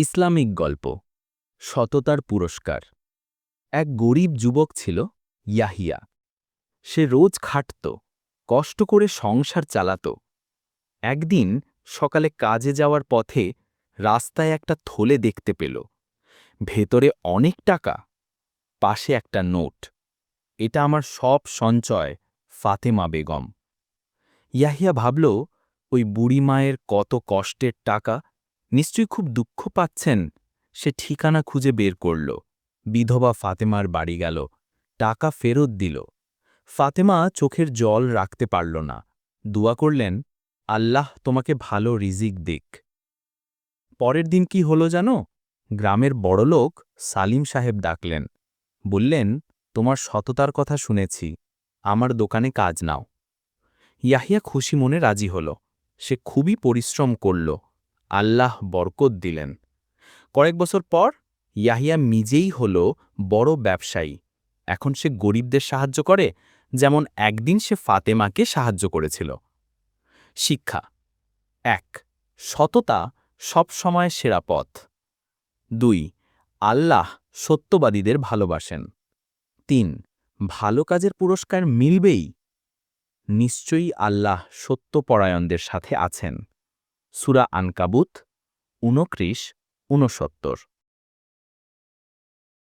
Islamic গল্প, সততার পুরস্কার। এক গরিব যুবক ছিল, ইয়াহিয়া। সে রোজ খাটত, কষ্ট করে সংসার চালাত। একদিন সকালে কাজে যাওয়ার পথে রাস্তায় একটা থলে দেখতে পেল। ভেতরে অনেক টাকা, পাশে একটা নোট। এটা আমার সব সঞ্চয়, ফাতেমা বেগম। ইয়াহিয়া ভাবল, ওই বুড়ি মায়ের কত কষ্টের টাকা নিশ্চয়ই খুব দুঃখ পাচ্ছেন। সে ঠিকানা খুঁজে বের করল। বিধবা ফাতেমার বাড়ি গেল। টাকা ফেরত দিল। ফাতেমা চোখের জল রাখতে পারল না। দোয়া করলেন, আল্লাহ তোমাকে ভালো রিজিক দিক। পরের দিন কি হলো জানো? গ্রামের বড়লোক সালিম সাহেব ডাকলেন। বললেন, তোমার সততার কথা শুনেছি। আমার দোকানে কাজ নাও। ইয়াহিয়া খুশি মনে রাজি হল। সে খুবই পরিশ্রম করল। আল্লাহ বরকত দিলেন। কয়েক বছর পর ইয়াহিয়া নিজেই হল বড় ব্যবসায়ী। এখন সে গরিবদের সাহায্য করে, যেমন একদিন সে ফাতেমাকে সাহায্য করেছিল। শিক্ষা। এক, সততা সবসময় সেরা পথ। দুই, আল্লাহ সত্যবাদীদের ভালোবাসেন। তিন, ভালো কাজের পুরস্কার মিলবেই। নিশ্চয়ই আল্লাহ সত্যপরায়ণদের সাথে আছেন। সুরা আনকাবুত উনত্রিশ ঊনসত্তর।